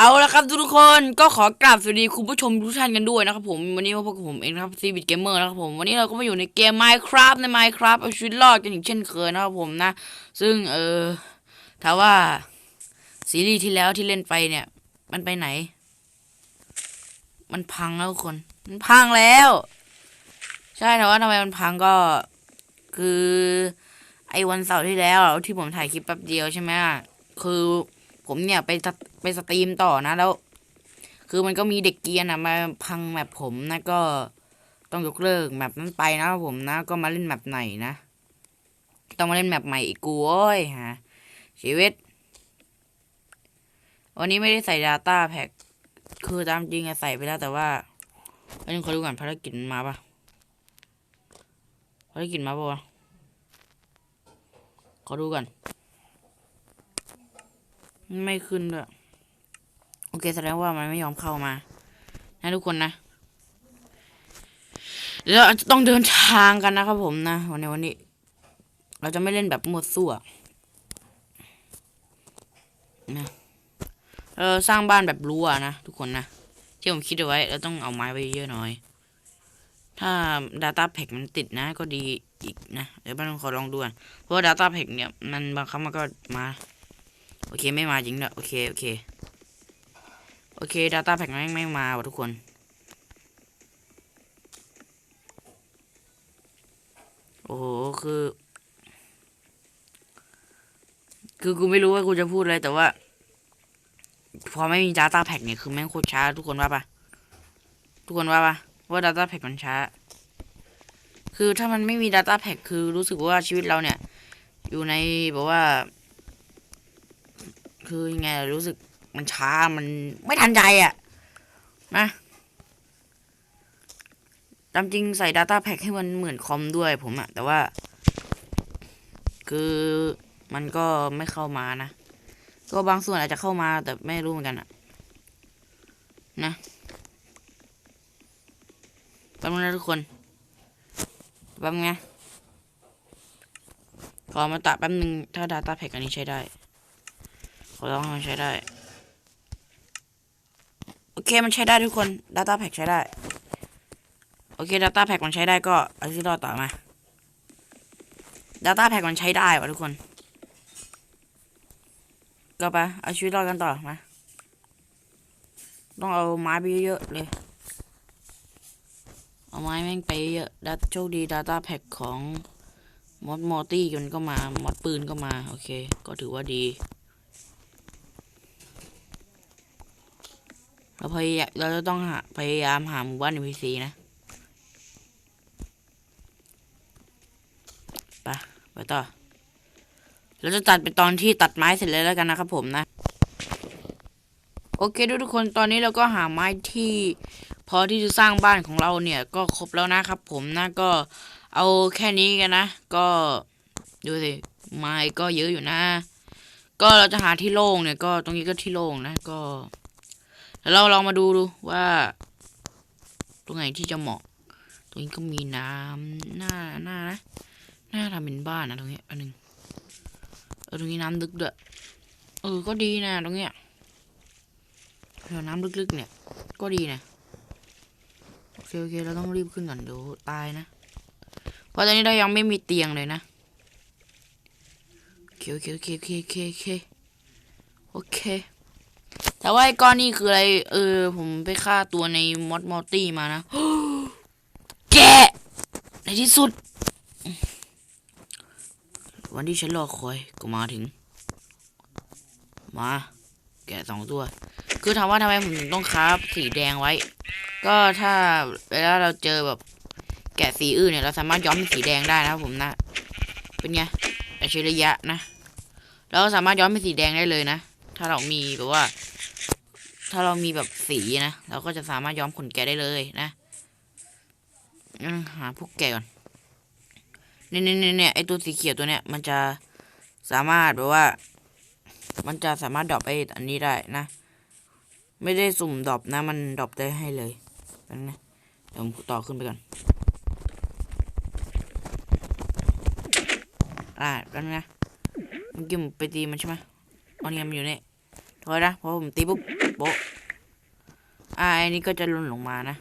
เอาละครับทุกคนก็ขอกราบสวัสดีคุณผู้ชมทุกท่านกันด้วยนะครับผมวันนี้มาพบกับผมเองครับซีบิทเกมเมอร์นะครับผมวันนี้เราก็มาอยู่ในเกม Minecraft ใน Minecraft เอาชีวิตรอดกันอย่างเช่นเคยนะครับผมนะ ซึ่งเออถ้าว่าซีรีส์ที่แล้วที่เล่นไปเนี่ย มันไปไหน มันพังแล้วคน มันพังแล้ว ใช่แต่ว่าทำไมมันพังก็คือ ไอ้วันเสาร์ที่แล้วที่ผมถ่ายคลิปแป๊บเดียวใช่ไหมอะคือ ผมเนี่ยไปไปสตรีมต่อนะ แล้ว คือมันก็มีเด็กเกียนะมาพังแมปผมนะก็ต้องยกเลิกแมปนั้นไปนะผมนะ ก็มาเล่นแมปไหนนะ ต้องมาเล่นแมปใหม่อีกกูโอ้ยฮะชีวิต วันนี้ไม่ได้ใส่ Data Pack คือตามจริงอะใส่ไปแล้วแต่ว่าอันนี้ขอดูก่อนภารกิจมันมาปะภารกิจมาปะวะขอดูก่อน ไม่ขึ้นด้วยโอเคแสดงว่ามันไม่ยอมเข้ามา นะทุกคนนะเดี๋ยวเราจะต้องเดินทางกันนะครับผมนะวันนี้วันนี้ เราจะไม่เล่นแบบหมั่วซั่วนะเออสร้างบ้านแบบรั้วนะทุกคนนะที่ผมคิดเอาไว้เราต้องเอาไม้ไปเยอะหน่อย ถ้า Data Pack มันติดนะ ก็ดีอีกนะเดี๋ยวบ้านขอลองดูเพราะว่า Data Pack เนี่ยมันบางครั้งมันก็มา โอเคไม่มาจริงด้วยโอเคโอเคโอเค Data Pack ไม่งไม่มาว่ะทุกคน โอ้โห คือ คือกูไม่รู้ว่ากูจะพูดอะไรแต่ว่า พอไม่มี Data Pack เนี่ยคือแม่งโคตรช้า ทุกคนว่าปะทุกคนว่าปะว่า Data Pack มันช้า คือถ้ามันไม่มี Data Pack คือรู้สึกว่าชีวิตเราเนี่ย อยู่ในแบบว่า คือยังไงรู้สึกมันช้ามันไม่ทันใจอะ่ะนะตามจริงใส่ Data Pack ให้มันเหมือนคอมด้วยผมอะแต่ว่า คือมันก็ไม่เข้ามานะ ก็บางส่วนอาจจะเข้ามาแต่ไม่รู้เหมือนกันอะนะแป๊บนึงนะทุกคนแป๊บนึงนะขอมาตัดแป๊บนึงถ้า Data Pack อันนี้ใช้ได้ ขอลองให้มันใช้ได้ โอเคมันใช้ได้ทุกคน Data Pack ใช้ได้ โอเค Data Pack มันใช้ได้ก็เอาที่รอต่อมา Data Pack มันใช้ได้วะทุกคน ก็ไปเอาชีวิตรอดกันต่อมา ต้องเอาไม้ไปเยอะๆเลย เอาไม้แม่งไปเยอะดัโชคดี Data Pack ของมอดมอตี้มันก็มามอดปืนก็มา โอเค ก็ถือว่าดี เรา พยายามเราจะต้องหาพยายามหาหมู่บ้าน NPC นะไปไปต่อ เราจะตัดเป็นตอนที่ตัดไม้เสร็จแล้วแล้วกันนะครับผมนะ โอเคทุกคนตอนนี้เราก็หาไม้ที่พอที่จะสร้างบ้านของเราเนี่ยก็ครบแล้วนะครับผมนะก็เอาแค่นี้กันนะ ก็ดูสิไม้ก็เยอะอยู่นะ ก็เราจะหาที่โล่งเนี่ยก็ตรงนี้ก็ที่โล่งนะก็ แล้วเราลองมาดูดูว่า ตรงไหนที่จะเหมาะ ตรงนี้ก็มีน้ำหน้าหน้านะหน้าทำเป็นบ้านนะตรงนี้อันหนึ่งเออตรงนี้น้ำลึกด้วยเออก็ดีนะตรงเนี้ยแถวน้ำลึกๆเนี่ย ก็ดีนะโอเคโอเคเราต้องรีบขึ้นก่อนเดี๋ยวตายนะ เพราะตอนนี้เรายังไม่มีเตียงเลยนะโอเคโอเคโอเคโอเคโอเคโอเคโอเค แต่ว่าไอ้ก้อนนี่คืออะไร เออ ผมไปฆ่าตัวในมอดมอตตี้มานะแกในที่สุด วันที่ฉันรอคอยก็มาถึง มา แกสองตัว คือถามว่าทำไมผมต้องคราฟสีแดงไว้ ก็ถ้าเวลาเราเจอแบบแกะสีอื่นเนี่ยเราสามารถย้อมเป็นสีแดงได้นะผมนะ เป็นไงอัจฉริยะนะ เราสามารถย้อมเป็นสีแดงได้เลยนะ ถ้าเรามีแบบว่า ถ้าเรามีแบบสีนะ เราก็จะสามารถย้อมขนแกะได้เลยนะหาพวกแกะก่อนเนี่ยเนี่ยเนี่ยไอตัวสีเขียวตัวเนี้ยมันจะสามารถแบบว่า มันจะสามารถดรอปไออันนี้ได้นะ ไม่ได้สุ่มดรอปนะ มันดรอปได้ให้เลยนั่นนะเดี๋ยวผมต่อขึ้นไปก่อนอ่าแล้วนะเมื่อกี้ผมไปตีมันใช่ไหมอาเนี่ยมันอยู่เนี่ย ถอยนะเพราะผมตีปุ๊บโบอ่าอันนี้ก็จะล่นลงมานะ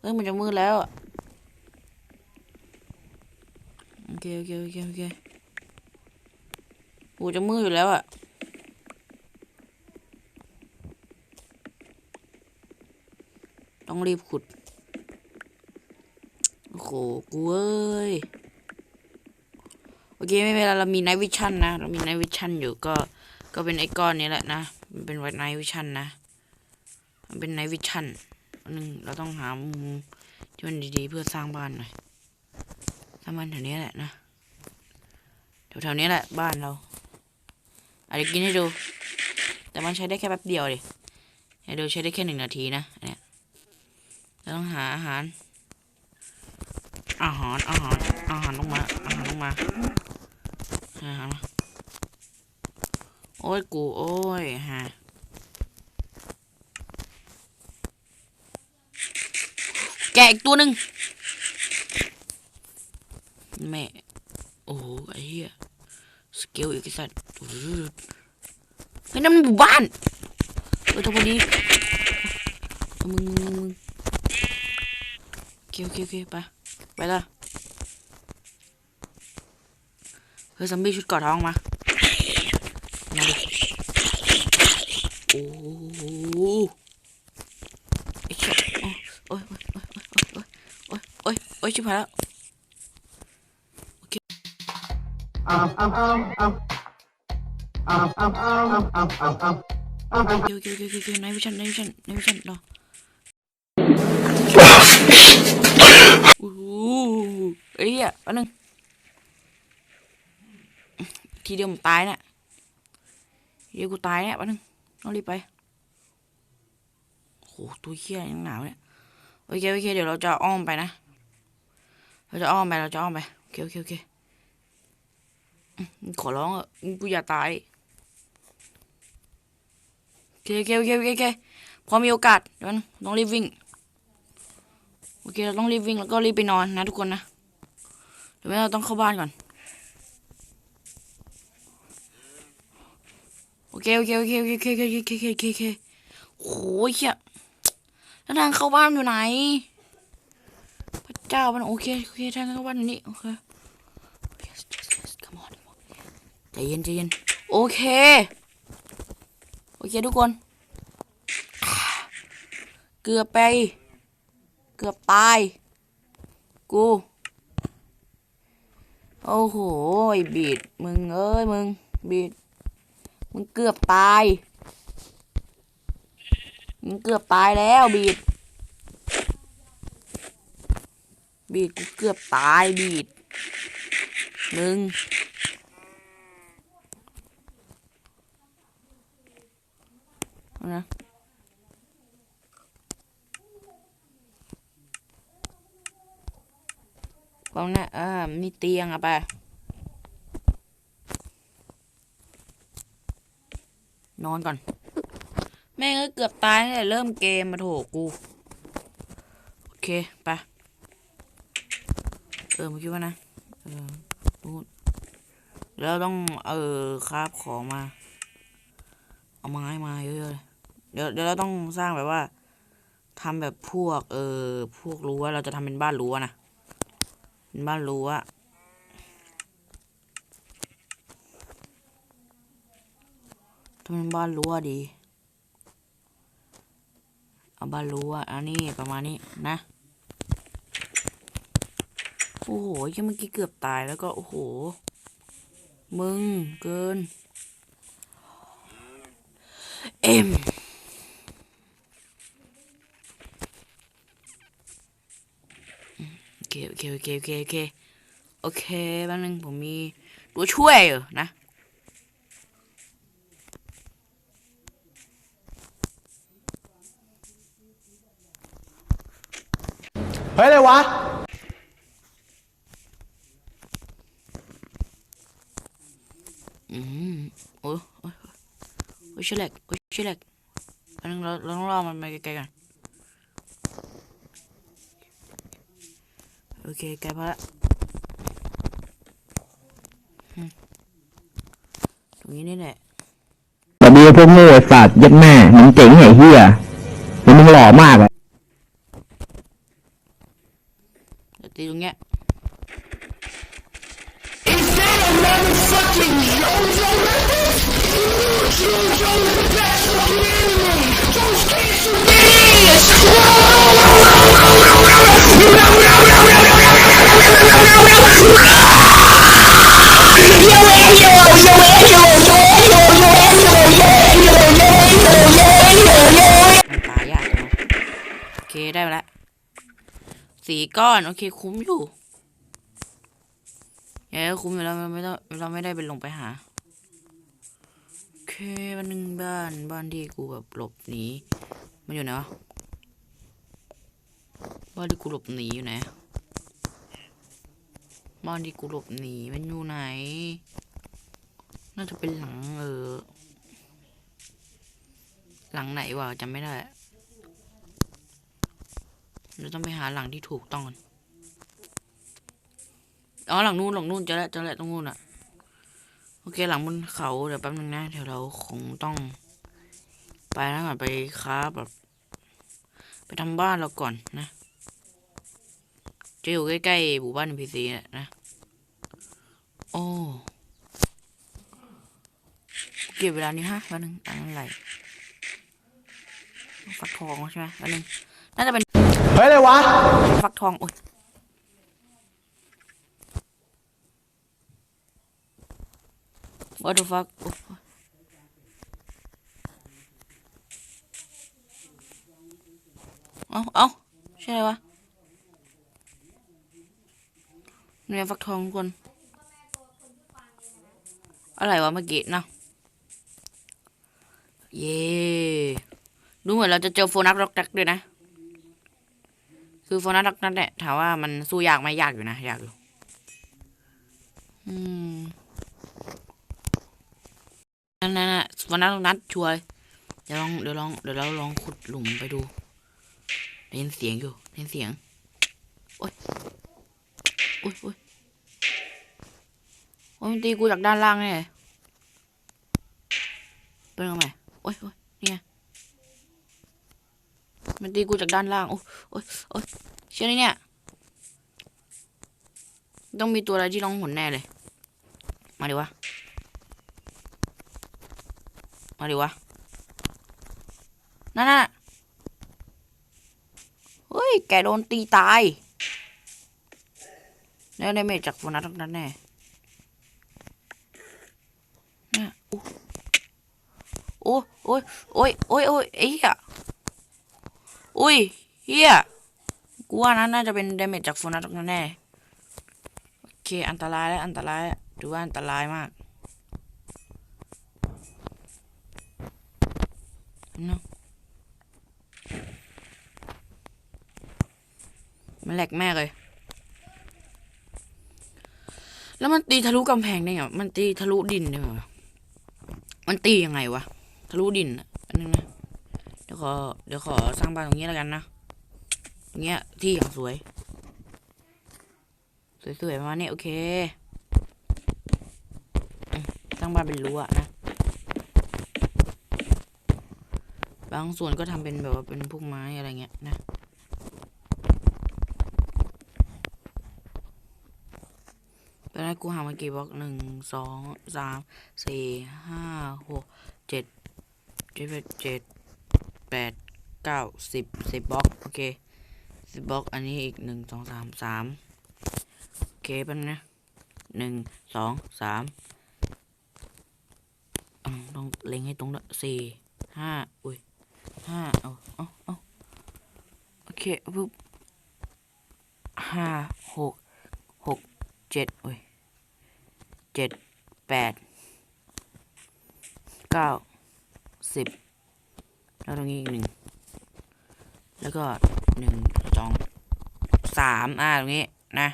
เฮ้ยมันจะมืดแล้วอะโอเคโอเคโอเคโอเคโอ้จะมืดอยู่แล้วอะต้องรีบขุด โอ้โห กูเอ้ย โอเค ไม่เป็นไรเรามีไนวิชั่นนะ เรามีไนวิชั่นอยู่ก็ ก็เป็นไอ้ก้อนนี้แหละนะ มันเป็นไนท์วิชั่นนะ มันเป็นไนท์วิชั่นนึงเราต้องหามุมที่มันดีๆ เพื่อสร้างบ้านหน่อยสร้างบ้านแถวนี้แหละนะแถวๆนี้แหละบ้านเราอาจจะกินให้ดู แต่มันใช้ได้แค่แป๊บเดียวดิให้ดูใช้ได้แค่หนึ่งนาทีนะอันเนี่ยเราต้องหาอาหาร อาหารอาหารอาหารลงมาอาหารลงมาอาหารมา อ้ยกูโอ้ยฮะแกอีกตัวหนึ่งแม่โอ้โหไอ้เหี้ยสเกลอีกสัตว์เฮ้ยนั่นมันหมู่บ้านเออทำพอดีเอามึงมึงมึงมึงโอเคโอเคโอเคไปไปละเฮ้ยซัมบี้ชุดกอดท้องมาดิ โอ้โหไอ้เชี่ยโอ้ยโอ้ยโอ้ยโอ้ยโอ้ยโอ้ยโอ้ยชิบหายแล้ว Um, um, um, um. Um, um, um, um, um, um, um. โอเคโอเคโอเคโอเคในวิชั่นในวิชั่นในวิชั่นรอโอ้โหเอ้ยอะแป๊บนึงทีเดียวผมตายเนี่ยทีเดียวกูตายเนี่ยแป๊บนึง ต้องรีบไปโอ้โหตัวเหี้ยยังหนาวเนี่ยโอเคโอเคเดี๋ยวเราจะอ้อมไปนะ เราจะอ้อมไปเราจะอ้อมไปโอเคโอเคโอเคขอร้องอะกูอย่าตายโอเคโอเคโอเคโอเคพอมีโอกาสเดี๋ยวนต้องรีบวิ่งโอเคเราต้องรีบวิ่งแล้วก็รีบไปนอนนะทุกคนนะเดี๋ยวเราต้องเข้าบ้านก่อน อเคโอเคโอเคโอเคโอเคโอเคโอเคโอเคโอเคโอเคโอ้ยเหี้ยแล้วทางเข้าบ้านอยู่ไหน พระเจ้ามันโอเคโอเคทางเข้าบ้านอยู่นี่โอเค yes yes yes come on ใจเย็นใจเย็นโอเค โอเคทุกคน เกือบไป เกือบตาย กู โอ้โหบีดมึงเอ้ยมึงบีด มึงเกือบตาย มึงเกือบตายแล้วบีด บีดกูเกือบตายบีด มึง นะกองหน้าอ่ามีเตียงอะไป นอนก่อน แม่งเอ้ยเกือบตายตั้งแต่เริ่มเกมมาโถกู โอเค ไป เออเมื่อกี้ว่านะ เออพูดแล้วต้องเออคาบของมา เอาไม้มาเยอะๆเลยเดี๋ยวเดี๋ยวเราต้องสร้างแบบว่าทำแบบพวก เออพวกรั้วเราจะทำเป็นบ้านรั้วนะเป็นบ้านรั้ว ทำเป็นบ้านรั้วดี เอาบ้านรั้วอันนี้ประมาณนี้นะ โอ้โหยังเมื่อกี้เกือบตายแล้วก็โอ้โห มึงเกิน เอ็มโอเคโอเคโอเคโอเคโอเคโอเคแป๊บนึงผมมีตัวช่วยอยู่นะ เฮ้ยอะไร วะ อืมโอ้ยโอ้ยโอ้ยชิเล็กโอ้ยชิเล็กแป๊บนึงเราเราต้องรอมันมาไกลๆกันโอเคไกลพอละอืมตรงนี้นี่แหละวัสดีพวกโง่ไอ้สัตว์ยัดแม่มึงเจ๋งไอ้เหี้ยเดี๋ยวมึงหล่อมากอะ สี่ก้อน โอเค คุ้มอยู่เอ้คุ้มอยู่แล้วเราไม่ต้องเราไม่ได้เป็นลงไปหา โอเควันหนึ่งบ้านบ้านที่กูแบบหลบหนีมันอยู่ไหนวะบ้านที่กูหลบหนีอยู่ไหนบ้านที่กูหลบหนีมันอยู่ไหน น่าจะเป็นหลังเออ หลังไหนวะจำไม่ได้ เราต้องไปหาหลังที่ถูกต้องก่อนอ๋อหลังนู้นหลังนู้นจะแล้วจะแล้วตรงนู้นอะโอเคหลังบนเขาเดี๋ยวแป๊บนึงนะเดี๋ยวเราคงต้อง ไปแล้วก่อนไปค้าแบบ ไปทำบ้านเราก่อนนะจะอยู่ใกล้ๆหมู่บ้านพีซีนะนะโอ้เก็บเวลานี้ฮะวันหนึ่งอะไรฟักทองใช่ไหมอันนึงน่าจะเป็น เฮ้ยอะไรวะ ฟักทองอ้ย What the fuck โอ้ยเอาเอาใช่อะไรวะเนี่ยฟักทองคน อะไรวะเมื่อกี้เนาะเย้ดูเหมือนเราจะเจอโฟนัสร็อกแท็กด้วยนะ คือโฟนัสร็อกแท็กเนี่ยถามว่ามันสู้ยากไหมยากอยู่นะยากอยู่อืมนั่นนั่นน่ะโฟนัสร็อกนัดชัวร์เดี๋ยวลองเดี๋ยวลองเดี๋ยวเราลองขุดหลุมไปดูได้ยินเสียงอยู่ได้ยินเสียงโอ๊ยโอ๊ยโอ๊ยโอ๊ยมันตีกูจากด้านล่างเนี่ยเป็นยังไงโอ๊ยโอ๊ยนี่ไง มันตีกูจากด้านล่าง โอ้ยโอ้ยโอ้ยเชื่อนี่เนี่ย ต้องมีตัวอะไรที่ร้องหนแน่เลย มาดิวะ มาดิวะ นั่นน่ะเฮ้ย แกโดนตีตายแน่ได้เมจจากโฟนัสทั้งนั้นแน่นี่โอ้โอ้ยโอ้ยโอ้ยโอ้ยโอ้ยไอ้เหี้ย อุ้ยเฮียกูว่านั้นน่าจะเป็นดาเมจจากโฟนัสตรงนั้นแน่โอเค อันตรายแล้วอันตรายแล้วถือว่าอันตรายมากเนาะมันแหลกแม่เลย แล้วมันตีทะลุกำแพงได้ไงมันตีทะลุดินได้ไงวะมันตียังไงวะ ทะลุดินอันนึงนะ ยวขอเดี๋ยวขอสร้างบ้านตรงนี้แล้วกันนะตรงเนี้ยที่อย่างสวย สวยๆประมาณนี้โอเคสร้างบ้านเป็นรั้วนะบางส่วนก็ทำเป็นแบบว่าเป็นพวกไม้อะไรเงี้ยนะ ตอนแรกกูหามากี่บล็อกหนึ่งสองสามสี่ห้าหกเจ็ดเจ็ดเจ็ด แปดเก้าสิบสิบบล็อกโอเคสิบบล็อกอันนี้อีกหนึ่งสองสามสามโอเคแป๊บนะหนึ่งสองสามต้องเล็งให้ตรงด้วยสี่ห้าอุ้ยห้าเอาเอาเอาโอเคปุ๊บห้าหกหกเจ็ดอุ้ยเจ็ดแปดเก้าสิบ แล้วตรงนี้อีกหนึ่งแล้วก็หนึ่งสองสามอ่าตรงนี้นะ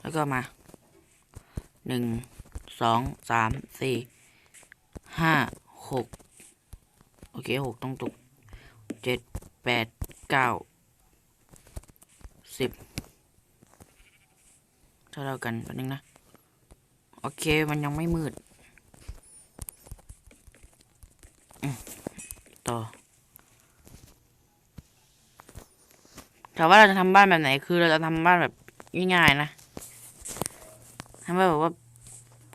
แล้วก็มาหนึ่งสองสามสี่ห้าหกโอเคหกต้องตกเจ็ดแปดเก้าสิบเท่ากันแป๊บนึงนะ โอเคมันยังไม่มืด ต่อ แต่ว่าเราจะทำบ้านแบบไหน คือเราจะทำบ้านแบบง่ายๆนะทำแบบว่า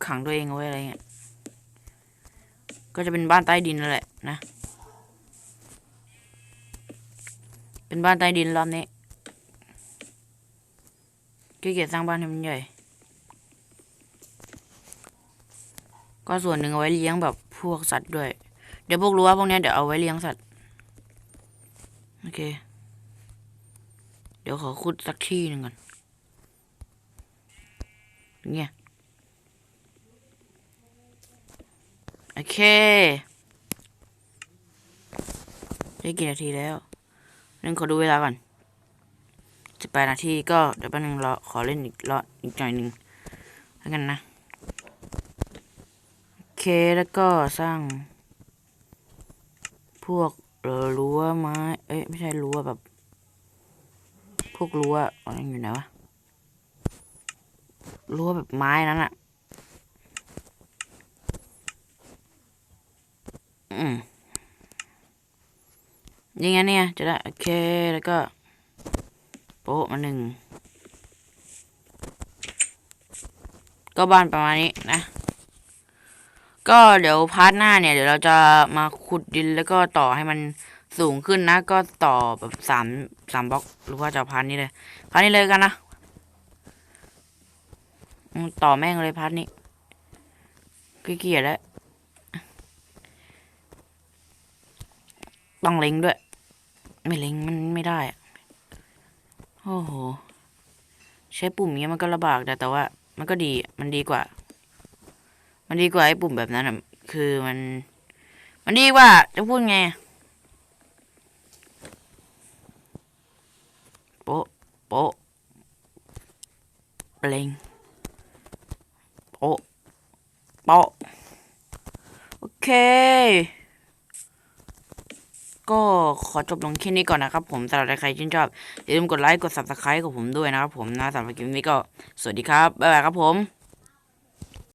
ขังตัวเองเอาไว้อะไรเงี้ย ก็จะเป็นบ้านใต้ดินนั่นแหละนะ เป็นบ้านใต้ดินรอบนี้ขี้เกียจสร้างบ้านให้มันใหญ่ ก็ส่วนหนึ่งเอาไว้เลี้ยงแบบพวกสัตว์ด้วย เดี๋ยวพวกรั้วพวกนี้เดี๋ยวเอาไว้เลี้ยงสัตว์ โอเค เดี๋ยวขอขุดสักที่หนึ่งก่อนเงี้ยโอเค ได้กี่นาทีแล้วนึงขอดูเวลาก่อนสิบแปดนาทีก็เดี๋ยวแป๊บนึงรอขอเล่นอีกรอบอีกหน่อยหนึ่งแล้วกันนะ โอเคแล้วก็สร้าง พวกรั้วไม้ เอ้ยไม่ใช่รั้วแบบ พวกรั้วอะไรอยู่ไหนวะรั้วแบบไม้นั้นอะอืมยังไงเนี่ยจะได้โอเคแล้วก็โป๊ะมาหนึ่งก็บ้านประมาณนี้นะ ก็เดี๋ยวพาร์ทหน้าเนี่ยเดี๋ยวเราจะมาขุดดินแล้วก็ต่อให้มันสูงขึ้นนะ ก็ต่อแบบสามสามบล็อกหรือว่าจะพาร์ทนี้เลยพาร์ทนี้เลยกันนะต่อแม่งเลยพาร์ทนี้ขี้เกียจแล้วต้องเล็งด้วย ไม่เล็งมันไม่ได้อะโอ้โห ใช้ปุ่มเนี้ยมันก็ลำบากแต่แต่ว่า มันก็ดีมันดีกว่า มันดีกว่าไอ้ปุ่มแบบนั้นอะคือมัน มันดีกว่า จะพูดไงโป๊ะโป๊ะเล็งโป๊ะโป๊ะโอเค ก็ขอจบลงแค่นี้ก่อนนะครับผมสำหรับใครที่ชื่นชอบอย่าลืมกดไลค์กด subscribe กับผมด้วยนะครับผมนะสำหรับคลิปนี้ก็สวัสดีครับ บ๊ายบายครับผม